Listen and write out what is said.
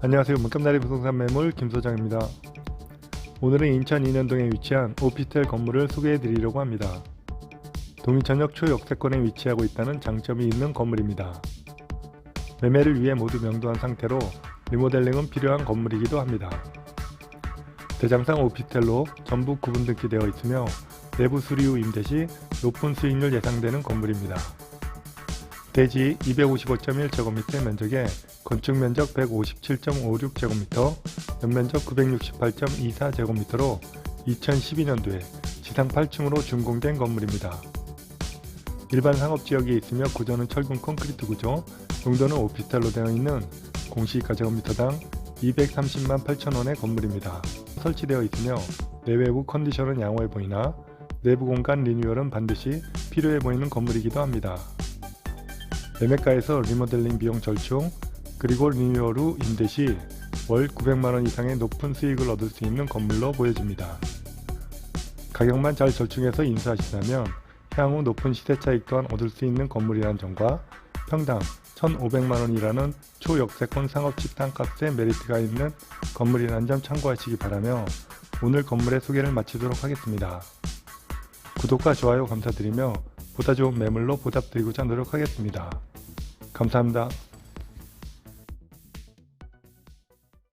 안녕하세요. 문감나리 부동산 매물 김소장입니다. 오늘은 인천 인현동에 위치한 오피스텔 건물을 소개해 드리려고 합니다. 동인천역 초역세권에 위치하고 있다는 장점이 있는 건물입니다. 매매를 위해 모두 명도한 상태로 리모델링은 필요한 건물이기도 합니다. 대장상 오피스텔로 전부 구분 등기되어 있으며 내부 수리 후 임대 시 높은 수익률 예상되는 건물입니다. 대지 255.1제곱미터 면적에 건축 면적 157.56제곱미터, 연면적 968.24제곱미터로 2012년도에 지상 8층으로 준공된 건물입니다. 일반 상업지역에 있으며 구조는 철근 콘크리트 구조, 용도는 오피스텔로 되어 있는 공시가 제곱미터당 230만 8천원의 건물입니다. 설치되어 있으며 내외부 컨디션은 양호해 보이나 내부 공간 리뉴얼은 반드시 필요해 보이는 건물이기도 합니다. 매매가에서 리모델링 비용 절충, 그리고 리뉴얼 후 임대 시 월 900만원 이상의 높은 수익을 얻을 수 있는 건물로 보여집니다. 가격만 잘 절충해서 인수하신다면 향후 높은 시세 차익 또한 얻을 수 있는 건물이라는 점과 평당 1,500만원이라는 초역세권 상업집 땅값의 메리트가 있는 건물이라는 점 참고하시기 바라며 오늘 건물의 소개를 마치도록 하겠습니다. 구독과 좋아요 감사드리며 보다 좋은 매물로 보답드리고자 노력하겠습니다. 감사합니다.